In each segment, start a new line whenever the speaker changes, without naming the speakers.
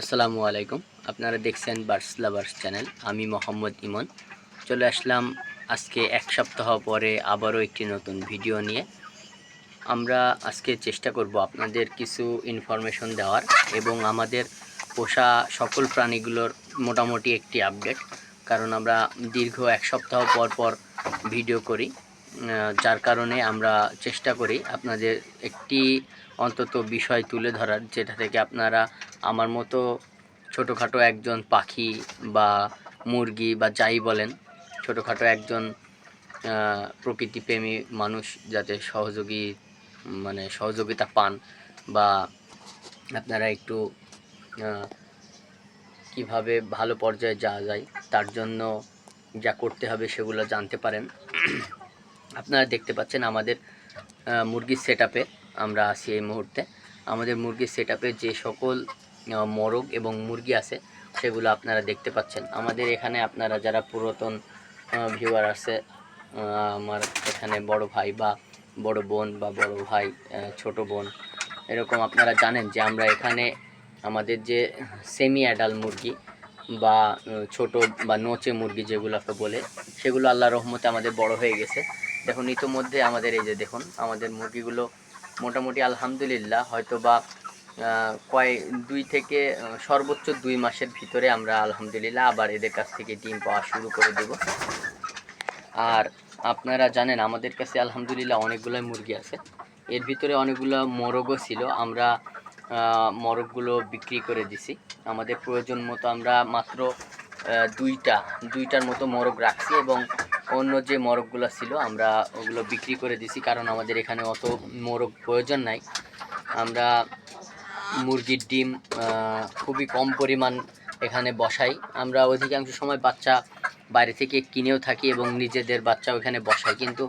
আসসালামু আলাইকুম। আপনারা দেখছেন বার্ডস লাভার্স চ্যানেল। আমি মোহাম্মদ ইমন। চলে আসলাম আজকে এক সপ্তাহ পরে আবারও একটি নতুন ভিডিও নিয়ে। আমরা আজকে চেষ্টা করব আপনাদের কিছু ইনফরমেশন দেওয়ার এবং আমাদের পোষা সকল প্রাণীগুলোর মোটামুটি একটি আপডেট কারণ আমরা দীর্ঘ এক সপ্তাহ পর পর ভিডিও করি যার কারণে আমরা চেষ্টা করি আপনাদের একটি অন্তত বিষয় তুলে ধরার, যেটা থেকে আপনারা আমার মতো ছোটোখাটো একজন পাখি বা মুরগি বা যাই বলেন, ছোটোখাটো একজন প্রকৃতিপ্রেমী মানুষ যাতে সহযোগী মানে সহযোগিতা পান বা আপনারা একটু কীভাবে ভালো পর্যায়ে যাওয়া যায়, তার জন্য যা করতে হবে সেগুলো জানতে পারেন। আপনারা দেখতে পাচ্ছেন আমাদের মুরগির সেট আমরা আছি এই মুহূর্তে। আমাদের মুরগির সেট যে সকল মোরগ এবং মুরগি আছে, সেগুলো আপনারা দেখতে পাচ্ছেন। আমাদের এখানে আপনারা যারা পুরাতন ভিউয়ার আছে আমার এখানে বড় ভাই বা বড় বোন বা বড় ভাই ছোট বোন, এরকম আপনারা জানেন যে আমরা এখানে আমাদের যে সেমি অ্যাডাল মুরগি বা ছোট বা নোচে মুরগি যেগুলোকে বলে, সেগুলো আল্লাহ রহমতে আমাদের বড় হয়ে গেছে। দেখুন, ইতোমধ্যে আমাদের এই যে দেখুন, আমাদের মুরগিগুলো মোটামুটি আলহামদুলিল্লাহ হয়তো বা কয় দুই থেকে সর্বোচ্চ দুই মাসের ভিতরে আমরা আলহামদুলিল্লাহ আবার এদের কাছ থেকে ডিম পাওয়া শুরু করে দেব। আর আপনারা জানেন, আমাদের কাছে আলহামদুলিল্লাহ অনেকগুলোই মুরগি আছে। এর ভিতরে অনেকগুলো মোরগও ছিল, আমরা মোরগগুলো বিক্রি করে দিছি। আমাদের প্রয়োজন মতো আমরা মাত্র দুইটা, দুইটার মতো মোরগ রাখছি এবং অন্য যে মোরগগুলো ছিল, আমরা ওগুলো বিক্রি করে দিছি। কারণ আমাদের এখানে অত মোরগ প্রয়োজন নাই। আমরা মুরগির ডিম খুবই কম পরিমাণ এখানে বসাই। আমরা অধিকাংশ সময় বাচ্চা বাইরে থেকে কিনেও থাকি এবং নিজেদের বাচ্চাও এখানে বসাই। কিন্তু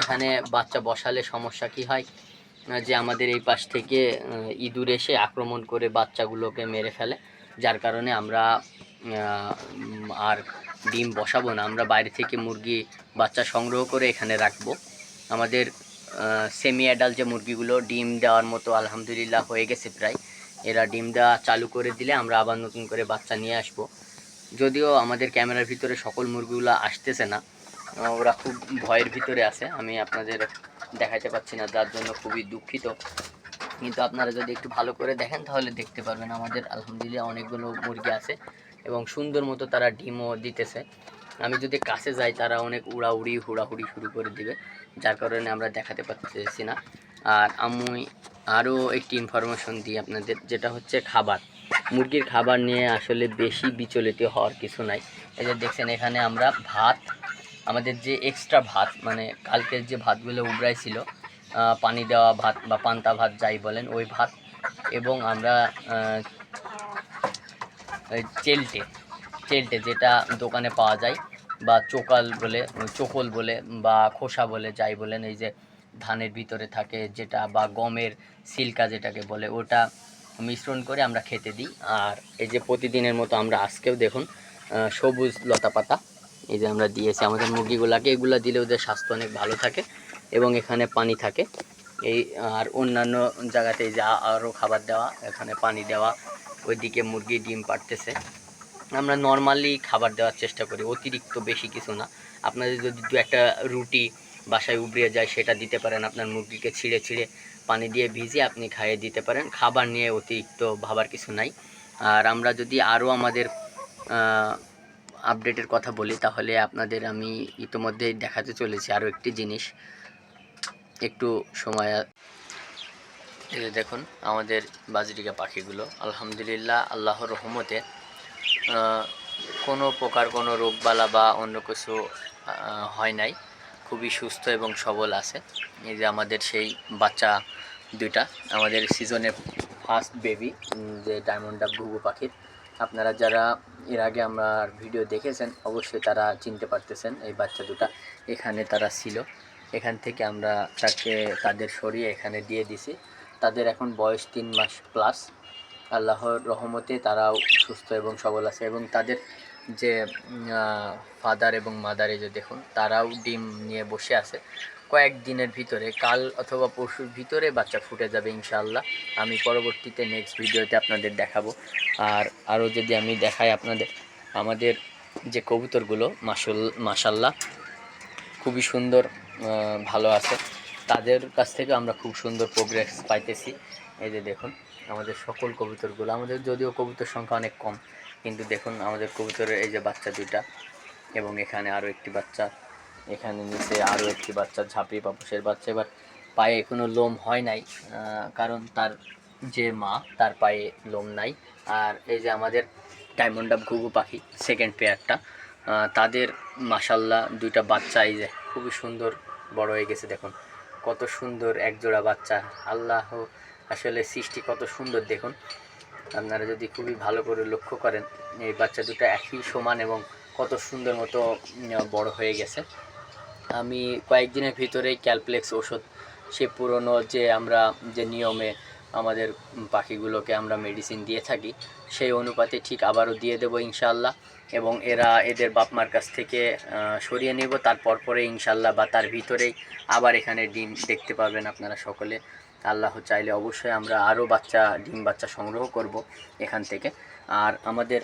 এখানে বাচ্চা বসালে সমস্যা কি হয়? যে আমাদের এই পাশ থেকে ইঁদুর এসে আক্রমণ করে বাচ্চাগুলোকে মেরে ফেলে। যার কারণে আমরা আর ডিম বসাবো না। আমরা বাইরে থেকে মুরগি বাচ্চা সংগ্রহ করে এখানে রাখব। আমাদের সেমি অ্যাডাল যে মুরগিগুলো, ডিম দেওয়ার মতো আলহামদুলিল্লাহ হয়ে গেছে প্রায়। এরা ডিম দেওয়া চালু করে দিলে আমরা আবার নতুন করে বাচ্চা নিয়ে আসব। যদিও আমাদের ক্যামেরার ভিতরে সকল মুরগিগুলো আসতেছে না, ওরা খুব ভয়ের ভিতরে আছে, আমি আপনাদের দেখাতে পাচ্ছি না, যার জন্য খুবই দুঃখিত। কিন্তু আপনারা যদি একটু ভালো করে দেখেন, তাহলে দেখতে পারবেন আমাদের আলহামদুলিল্লাহ অনেকগুলো মুরগি আছে এবং সুন্দর মতো তারা ডিমও দিতেছে। আমি যদি কাছে যাই, তারা অনেক উড়াউড়ি, হুড়াহুড়ি শুরু করে দিবে। যার কারণে আমরা দেখাতে পারতেছি না। আর আমি আরও একটি ইনফরমেশন দিই আপনাদের, যেটা হচ্ছে খাবার। মুরগির খাবার নিয়ে আসলে বেশি বিচলিত হওয়ার কিছু নাই। এই যে দেখছেন, এখানে আমরা ভাত, আমাদের যে এক্সট্রা ভাত মানে কালকের যে ভাতগুলো উবরাই ছিল পানি দেওয়া ভাত বা পান্তা ভাত যাই বলেন, ওই ভাত এবং আমরা চেলটে চেলটে যেটা দোকানে পাওয়া যায় বা চোকাল বলে, চোকল বলে বা খোসা বলে যাই বলেন, এই যে ধানের ভিতরে থাকে যেটা বা গমের সিল্কা যেটাকে বলে, ওটা মিশ্রণ করে আমরা খেতে দিই। আর এই যে প্রতিদিনের মতো আমরা আজকেও দেখুন সবুজ লতা পাতা, এই যে আমরা দিয়েছি আমাদের মুরগিগুলাকে, এগুলো দিলে ওদের স্বাস্থ্য অনেক ভালো থাকে এবং এখানে পানি থাকে। এই, আর অন্যান্য জায়গাতে যা আরও খাবার দেওয়া, এখানে পানি দেওয়া, ওইদিকে মুরগি ডিম পাড়তেছে। আমরা নর্মালি খাবার দেওয়ার চেষ্টা করি, অতিরিক্ত বেশি কিছু না। আপনাদের যদি দু একটা রুটি বাসায় উবড়িয়ে যায়, সেটা দিতে পারেন আপনার মুরগিকে ছিঁড়ে ছিঁড়ে পানি দিয়ে ভিজিয়ে আপনি খাইয়ে দিতে পারেন। খাবার নিয়ে অতিরিক্ত ভাবার কিছু নাই। আর আমরা যদি আরও আমাদের আপডেটের কথা বলি, তাহলে আপনাদের আমি ইতোমধ্যেই দেখাতে চলেছি আরও একটি জিনিস। একটু সময় দেখুন, আমাদের বাজরিকা পাখিগুলো। আলহামদুলিল্লাহ, আল্লাহর রহমতে কোনো প্রকার কোনো রোগবালা বা অন্য কিছু হয় নাই। খুবই সুস্থ এবং সবল আছে। এই যে আমাদের সেই বাচ্চা দুইটা, আমাদের সিজনের ফার্স্ট বেবি যে ডায়মন্ড ডাব ঘুঘু পাখির। আপনারা যারা এর আগে আমার ভিডিও দেখেছেন, অবশ্যই তারা চিনতে পারতেছেন এই বাচ্চা দুটা, এখানে তারা ছিল। এখান থেকে আমরা তাকে, তাদের সরিয়ে এখানে দিয়ে দিছি। তাদের এখন বয়স তিন মাস প্লাস আল্লাহর রহমতে তারাও সুস্থ এবং সবল আছে এবং তাদের যে ফাদার এবং মাদারে যে দেখুন, তারাও ডিম নিয়ে বসে আছে। কয়েক দিনের ভিতরে, কাল অথবা পরশুর ভিতরে বাচ্চা ফুটে যাবে ইনশাআল্লাহ। আমি পরবর্তীতে নেক্সট ভিডিওতে আপনাদের দেখাবো। আর আরও যদি আমি দেখাই আপনাদের, আমাদের যে কবুতরগুলো মাসুল মাসাল্লাহ খুবই সুন্দর ভালো আছে। তাদের কাছ থেকে আমরা খুব সুন্দর প্রোগ্রেস পাইতেছি। এই যে দেখুন আমাদের সকল কবুতরগুলো, আমাদের যদিও কবুতর সংখ্যা অনেক কম, কিন্তু দেখুন আমাদের কবুতরের এই যে বাচ্চা দুইটা, এবং এখানে আরও একটি বাচ্চা, এখানে নিচে আরও একটি বাচ্চা ঝাঁপি পাপুসের বাচ্চা। এবার পায়ে কোনো লোম হয় নাই কারণ তার যে মা, তার পায়ে লোম নাই। আর এই যে আমাদের ডায়মন্ড ঘুঘু পাখি সেকেন্ড পেয়ারটা তাদের মাসাল্লাহ দুইটা বাচ্চা, এই যে খুবই সুন্দর বড় হয়ে গেছে, দেখুন। কত সুন্দর একজোড়া বাচ্চা, আল্লাহ। আসলে সৃষ্টি কত সুন্দর দেখুন। আপনারা যদি খুবই ভালো করে লক্ষ্য করেন, এই বাচ্চা দুটো একই সমান এবং কত সুন্দর মতো বড় হয়ে গেছে। আমি কয়েকদিনের ভিতরেই ক্যালপ্লেক্স ওষুধ, সে পুরনো যে আমরা যে নিয়মে আমাদের পাখিগুলোকে আমরা মেডিসিন দিয়ে থাকি। সেই অনুপাতে ঠিক আবারও দিয়ে দেবো ইনশাল্লাহ এবং এরা এদের বাপ মার কাছ থেকে সরিয়ে নেব। তারপর পরে ইনশাল্লাহ বা তার ভিতরেই আবার এখানে ডিম দেখতে পাবেন আপনারা সকলে। আল্লাহ চাইলে অবশ্যই আমরা আরও বাচ্চা, ডিম বাচ্চা সংগ্রহ করব এখান থেকে। আর আমাদের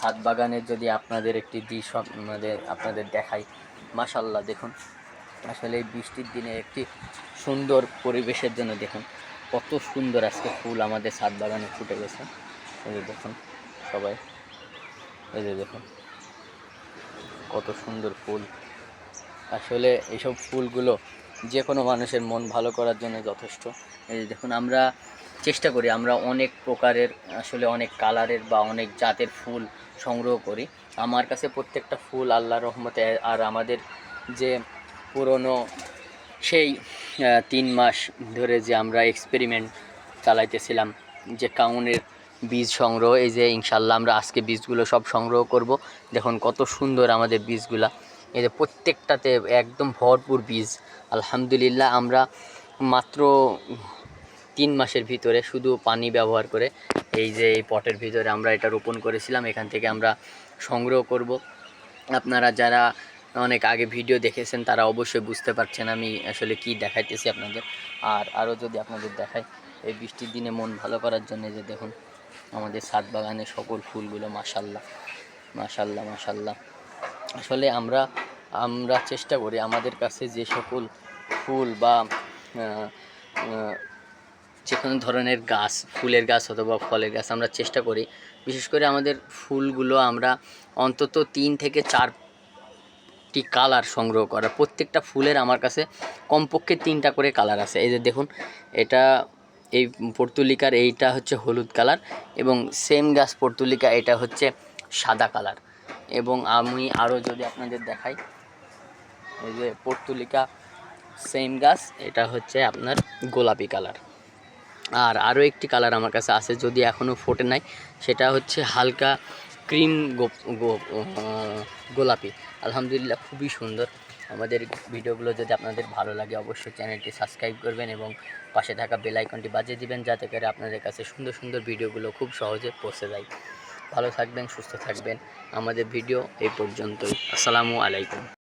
সাত বাগানের যদি আপনাদের একটি দৃশ্য আমাদের, আপনাদের দেখাই মাশাল্লাহ দেখুন। আসলে এই বৃষ্টির দিনে একটি সুন্দর পরিবেশের জন্য দেখুন। কত সুন্দর আজকে ফুল আমাদের সাত বাগানে ফুটে গেছে। এই যে দেখুন সবাই, এই যে দেখুন কত সুন্দর ফুল। আসলে এইসব ফুলগুলো যে কোনো মানুষের মন ভালো করার জন্য যথেষ্ট। এই যে দেখুন, আমরা চেষ্টা করি, আমরা অনেক প্রকারের, আসলে অনেক কালারের বা অনেক জাতের ফুল সংগ্রহ করি। আমার কাছে প্রত্যেকটা ফুল আল্লাহ রহমতে, আর আমাদের যে পুরনো সেই তিন মাস ধরে যে আমরা এক্সপেরিমেন্ট চালাইতেছিলাম যে কাউনের বীজ সংগ্রহ, এই যে ইনশাল্লাহ আমরা আজকে বীজগুলো সব সংগ্রহ করব। দেখুন কত সুন্দর আমাদের বীজগুলা। এই যে প্রত্যেকটাতে একদম ভরপুর বীজ। আলহামদুলিল্লাহ আমরা মাত্র তিন মাসের ভিতরে শুধু পানি ব্যবহার করে এই যে এই পটের ভিতরে আমরা এটা রোপণ করেছিলাম। এখান থেকে আমরা সংগ্রহ করব। আপনারা যারা অনেক আগে ভিডিও দেখেছেন, তারা অবশ্যই বুঝতে পারছেন আমি আসলে কি দেখাইতেছি আপনাদের। আর আরও যদি আপনাদের দেখাই, এই বৃষ্টির দিনে মন ভালো করার জন্য যে দেখুন, আমাদের সাত বাগানে সকল ফুলগুলো মাসাল্লাহ মাসাল্লাহ মাসাল্লাহ আসলে আমরা আমরা চেষ্টা করি আমাদের কাছে যে সকল ফুল বা যে কোনো ধরনের গাছ, ফুলের গাছ অথবা ফলের গাছ আমরা চেষ্টা করি। বিশেষ করে আমাদের ফুলগুলো আমরা অন্তত তিন থেকে চারটি কালার সংগ্রহ করা। প্রত্যেকটা ফুলের আমার কাছে কমপক্ষে তিনটা করে কালার আছে। এই যে দেখুন, এটা এই পর্তুলিকার এইটা হচ্ছে হলুদ কালার এবং সেম গাছ পর্তুলিকা, এটা হচ্ছে সাদা কালার এবং আমি আরও যদি আপনাদের দেখাই, এই যে পর্তুলিকা সেম গাছ, এটা হচ্ছে আপনার গোলাপি কালার আর আরও একটি কালার আমার কাছে আছে, যদি এখনও ফোটে নাই, সেটা হচ্ছে হালকা ক্রিম গোলাপি। আলহামদুলিল্লাহ খুবই সুন্দর। আমাদের ভিডিওগুলো যদি আপনাদের ভালো লাগে, অবশ্যই চ্যানেলটি সাবস্ক্রাইব করবেন এবং পাশে থাকা বেল আইকনটি বাজিয়ে দিবেন, যাতে করে আপনাদের কাছে সুন্দর সুন্দর ভিডিওগুলো খুব সহজে পৌঁছে যায়। ভালো থাকবেন, সুস্থ থাকবেন। আমাদের ভিডিও এই পর্যন্তই। আসসালামু আলাইকুম।